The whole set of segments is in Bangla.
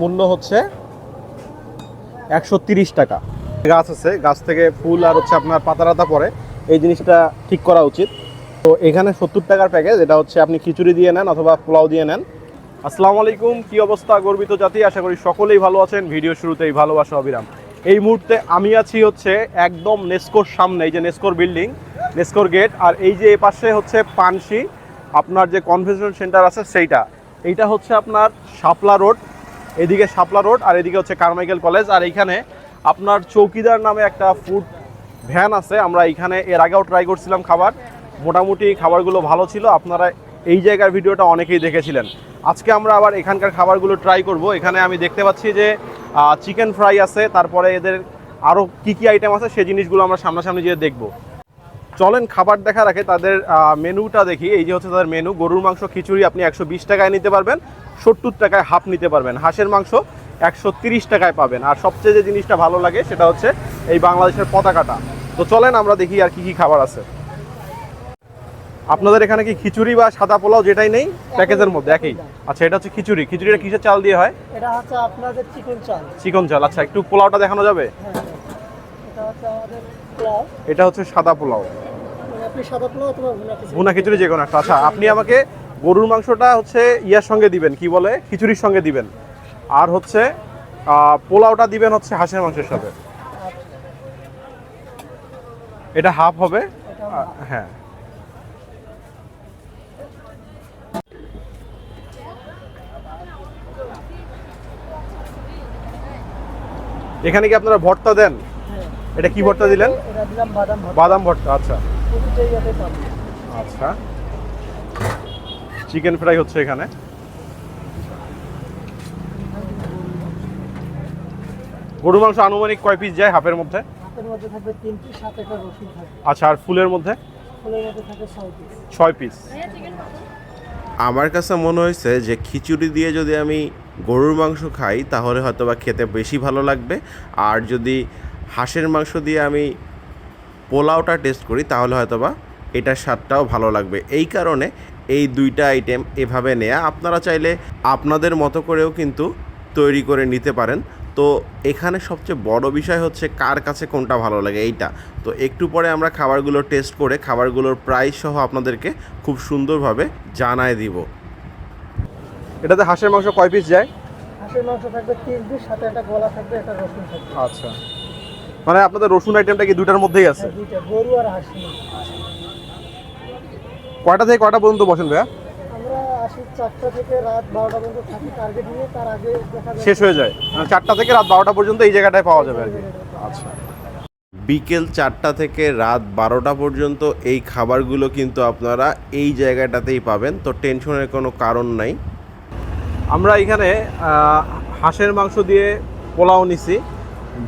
মূল্য হচ্ছে একশো টাকা। গাছ আছে, গাছ থেকে ফুল আর হচ্ছে আপনার পাতা টাতা পড়ে। এই জিনিসটা ঠিক করা উচিত। তো এখানে সত্তর টাকার প্যাকেজ এটা হচ্ছে আপনি খিচুড়ি দিয়ে নেন অথবা পোলাও দিয়ে নেন। আসসালামু আলাইকুম, কি অবস্থা গর্বিত জাতি? আশা করি সকলেই ভালো আছেন। ভিডিও শুরুতেই ভালোবাসা, অবিরাম। এই মুহূর্তে আমি আছি হচ্ছে একদম নেস্কোর সামনে, এই যে নেস্কোর বিল্ডিং, নেস্কোর গেট। আর এই যে পাশে হচ্ছে পানসি, আপনার যে কনভেনশন সেন্টার আছে সেইটা। এইটা হচ্ছে আপনার শাপলা রোড। এদিকে শাপলা রোড আর এদিকে হচ্ছে কারমাইকেল কলেজ। আর এইখানে আপনার চৌকিদার নামে একটা ফুড ভ্যান আছে। আমরা এইখানে এর আগেও ট্রাই করছিলাম খাবার। মোটামুটি খাবারগুলো ভালো ছিল। আপনারা এই জায়গার ভিডিওটা অনেকেই দেখেছিলেন। আজকে আমরা আবার এখানকার খাবারগুলো ট্রাই করব। এখানে আমি দেখতে পাচ্ছি যে চিকেন ফ্রাই আছে। তারপরে এদের আরও কী কী আইটেম আছে সেই জিনিসগুলো আমরা সামনাসামনি গিয়ে দেখব। চলেন খাবার দেখার আগে তাদের মেনুটা দেখি। এই যে হচ্ছে তাদের মেনু গরুর মাংস খিচুড়ি আপনি একশো বিশ টাকায় নিতে পারবেন সত্তর টাকায় হাফ নিতে পারবেন। হাঁসের মাংস একশো টাকায় পাবেন। আর সবচেয়ে যে জিনিসটা ভালো লাগে সেটা হচ্ছে এই বাংলাদেশের পতাকাটা। তো চলেন আমরা দেখি আর কি কি খাবার আছে। আপনাদের এখানে কি খিচুড়ি বা সাদা পোলাও যেটাই নেই প্যাকেজের মধ্যে একই? আচ্ছা এটা হচ্ছে খিচুড়ি। খিচুড়িটা কিসের চাল দিয়ে হয়? এটা হচ্ছে আপনাদের চিকেন চাল। চিকন চাল। আচ্ছা একটু পোলাওটা দেখানো যাবে? হ্যাঁ পোলাও। এটা হচ্ছে সাদা পোলাও। ভুনা খিচুড়ি? যে কোনো একটা। আচ্ছা আপনি আমাকে গরুর মাংসটা হচ্ছে ইয়ার সঙ্গে দিবেন কি বলে? খিচুড়ির সঙ্গে দিবেন। আর হচ্ছে পোলাওটা দিবেন হচ্ছে হাঁসের মাংসের সাথে। এটা হাফ হবে। হ্যাঁ। এখানে কি আপনারা ভর্তা দেন? হ্যাঁ। এটা কি ভর্তা দিলেন? বাদাম ভর্তা আচ্ছা। আচ্ছা। চিকেন ফ্রাই হচ্ছে এখানে। গরু মাংস আনুমানিক কয় পিস যায় হাফের মধ্যে? মধ্যে থাকবে পিস রসুন আচ্ছা আর ফুলের মধ্যে? ফুলের মধ্যে থাকবে ছয় পিস ছয় পিস আমার কাছে মনে হয়েছে যে খিচুড়ি দিয়ে যদি আমি গরুর মাংস খাই তাহলে হয়তো বা খেতে বেশি ভালো লাগবে। আর যদি হাঁসের মাংস দিয়ে আমি পোলাওটা টেস্ট করি তাহলে হয়তো বা এটার স্বাদটাও ভালো লাগবে। এই কারণে এই দুইটা আইটেম এভাবে নেয়া। আপনারা চাইলে আপনাদের মতো করেও কিন্তু তৈরি করে নিতে পারেন। তো এখানে সবচেয়ে বড় বিষয় হচ্ছে কার কাছে কোনটা ভালো লাগে এইটা। তো একটু পরে আমরা খাবারগুলো টেস্ট করে খাবারগুলোর প্রাইস সহ আপনাদেরকে খুব সুন্দরভাবে জানায় দিব। এটাতে হাঁসের মাংস কয় পিস যায়? হাঁসের মাংস থাকবে তিন পিস সাথে একটা গলা থাকবে একটা রসুন থাকবে। আচ্ছা। মানে আপনাদের রসুন আইটেমটা কি দুটার মধ্যেই আছে? দুইটা গরু আর হাঁসের মাংস। কয়টা থেকে কয়টা পর্যন্ত বসেন ভাইয়া? আমরা চারটা থেকে রাত বারোটা পর্যন্ত থাকি টার্গেট নিয়ে তার আগে দেখা যায় শেষ হয়ে যায়। মানে চারটা থেকে রাত বারোটা পর্যন্ত এই জায়গাটায় পাওয়া যাবে আর কি। আচ্ছা। বিকেল চারটা থেকে রাত বারোটা পর্যন্ত এই খাবারগুলো কিন্তু আপনারা এই জায়গাটাতেই পাবেন। তো টেনশনের কোনো কারণ নাই। আমরা এখানে হাঁসের মাংস দিয়ে পোলাও নিছি।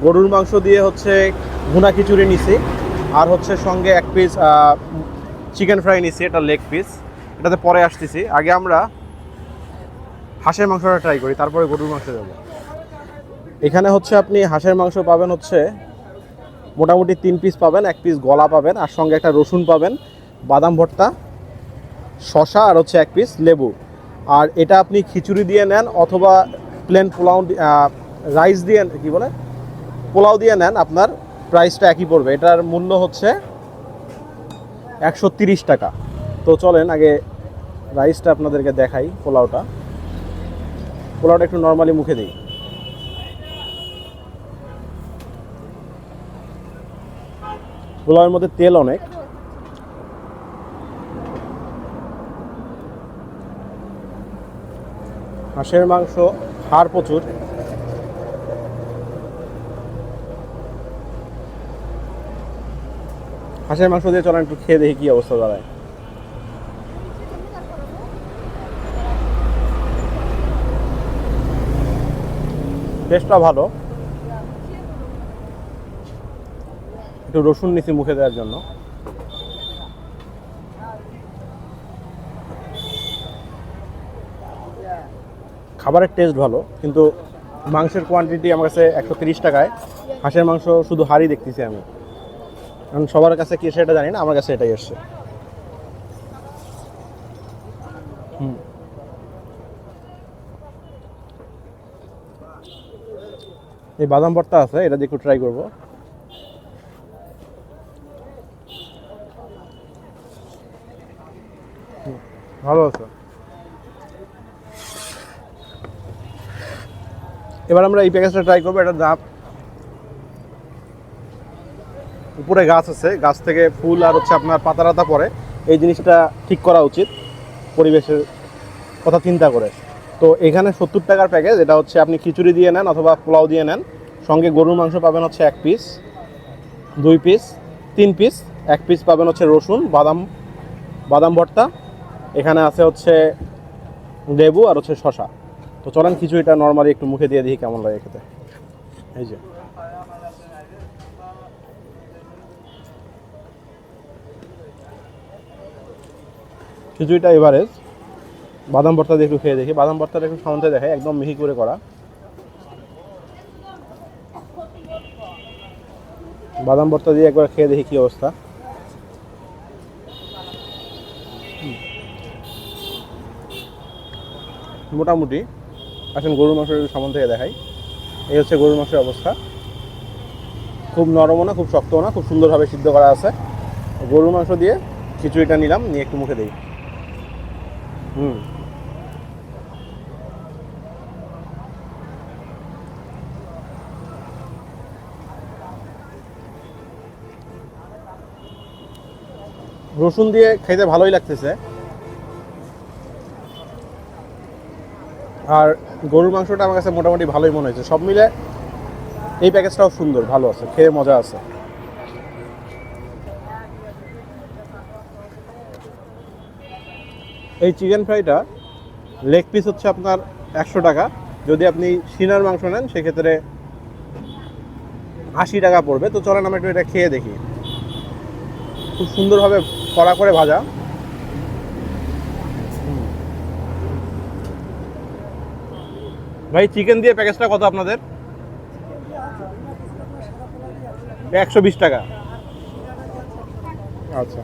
গরুর মাংস দিয়ে হচ্ছে ভুনা খিচুড়ি নিছি, আর হচ্ছে সঙ্গে এক পিস চিকেন ফ্রাই নিছি, এটা লেগ পিস এটাতে পরে আসতেছি। আগে আমরা হাঁসের মাংসটা ট্রাই করি, তারপরে গরুর মাংস যাব এখানে হচ্ছে আপনি হাঁসের মাংস পাবেন হচ্ছে মোটামুটি তিন পিস পাবেন, এক পিস গলা পাবেন, আর সঙ্গে একটা রসুন পাবেন, বাদাম ভর্তা শশা আর হচ্ছে এক পিস লেবু। আর এটা আপনি খিচুড়ি দিয়ে নেন, অথবা প্লেন পোলাও রাইস দিয়ে, কি বলে? পোলাও দিয়ে নেন, আপনার প্রাইসটা একই পড়বে। এটার মূল্য হচ্ছে একশো টাকা। তো চলেন, আগে রাইসটা আপনাদেরকে দেখাই পোলাওটা। পোলাওটা একটু নর্মালি মুখে দিই। পোলাওয়ের মধ্যে তেল অনেক। হাঁসের মাংস, হাড় প্রচুর। হাঁসের মাংস দিয়ে চলেন, একটু খেয়ে দেখি কি অবস্থা দাঁড়ায়। টেস্টটা ভালো। একটু রসুন নিছি মুখে দেওয়ার জন্য। খাবারের টেস্ট ভালো, কিন্তু মাংসের কোয়ান্টিটি আমার কাছে একশো টাকায়। হাঁসের মাংস শুধু হাড়ি দেখতেছি আমি। কারণ সবার কাছে কি সেটা জানি না, আমার কাছে এটাই এসছে। হুম। এই বাদাম ভর্তা আছে, এটা দিয়ে একটু ট্রাই করব। ভালো আছে। এবার আমরা এই প্যাকেজটা ট্রাই করব এটা দাম উপরে গাছ আছে, গাছ থেকে ফুল আর হচ্ছে আপনার পাতা রাতা পড়ে। এই জিনিসটা ঠিক করা উচিত, পরিবেশের কথা চিন্তা করে। তো এখানে সত্তর টাকার প্যাকেজ এটা হচ্ছে আপনি খিচুড়ি দিয়ে নেন অথবা পোলাও দিয়ে নেন। সঙ্গে গরুর মাংস পাবেন হচ্ছে এক পিস দুই পিস তিন পিস এক পিস পাবেন হচ্ছে রসুন, বাদাম বাদাম ভর্তা। এখানে আছে হচ্ছে লেবু আর হচ্ছে শশা তো চলেন খিচুড়িটা নর্মালি একটু মুখে দিয়ে দিই কেমন লাগে খেতে। এই যে। খিচুড়িটা এভারেজ। বাদাম ভর্তা দিয়ে একটু খেয়ে দেখি। বাদাম ভর্তাটা একটু সামনে দেখে একদম মিহি করে করা। বাদাম ভর্তা দিয়ে একবার খেয়ে দেখি কি অবস্থা। মোটামুটি, আসেন গরুর মাংসের সামনে থেকে দেখাই। এই হচ্ছে গরুর মাংসের অবস্থা। খুব নরমও না, খুব শক্তও না, খুব সুন্দরভাবে সিদ্ধ করা আছে। গরুর মাংস দিয়ে খিচুড়িটা নিলাম, নিয়ে একটু মুখে দিই হুম। রসুন দিয়ে খেতে ভালোই লাগতেছে। আর গরুর মাংসটা আমার কাছে মোটামুটি ভালোই মনে হয়েছে। সব মিলে এই প্যাকেজটাও সুন্দর, ভালো আছে, খেয়ে মজা আছে। এই চিকেন ফ্রাইটা লেগ পিস হচ্ছে আপনার একশো টাকা। যদি আপনি সিনার মাংস নেন, সেক্ষেত্রে আশি টাকা পড়বে। তো চলেন আমরা একটু এটা খেয়ে দেখি। খুব সুন্দরভাবে কড়া করে ভাজা। ভাই, চিকেন দিয়ে প্যাকেজটা কত আপনাদের? একশো বিশ টাকা। আচ্ছা।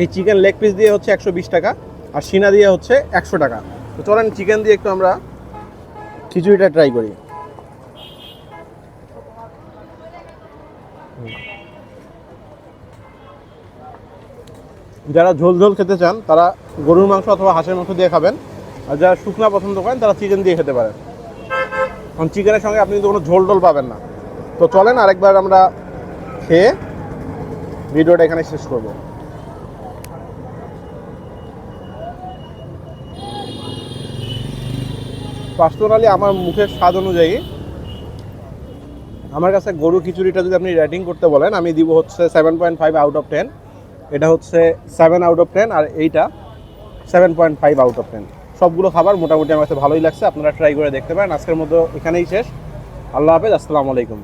এই চিকেন লেগ পিস দিয়ে হচ্ছে একশো বিশ টাকা। আর সিনা দিয়ে হচ্ছে একশো টাকা। তো চলেন চিকেন দিয়ে একটু আমরা খিচুড়িটা ট্রাই করি। যারা ঝোল ঝোল খেতে চান, তারা গরুর মাংস অথবা হাঁসের মাংস দিয়ে খাবেন। আর যারা শুকনা পছন্দ করেন, তারা চিকেন দিয়ে খেতে পারেন। কারণ চিকেনের সঙ্গে আপনি কিন্তু কোনো ঝোল টোল পাবেন না। তো চলেন আরেকবার আমরা খেয়ে ভিডিওটা এখানে শেষ করব। পার্সোনালি আমার মুখের স্বাদ অনুযায়ী আমার কাছে গরু খিচুড়িটা যদি আপনি রেটিং করতে বলেন, আমি দিব হচ্ছে seven point five out of ten এটা হচ্ছে সেভেন আউট অফ টেন আর এইটা seven point five out of ten সবগুলো খাবার মোটামুটি আমার কাছে ভালোই লাগছে, আপনারা ট্রাই করে দেখতে পারেন। আজকের মতো এখানেই শেষ। আল্লাহ হাফেজ, আসসালামু আলাইকুম।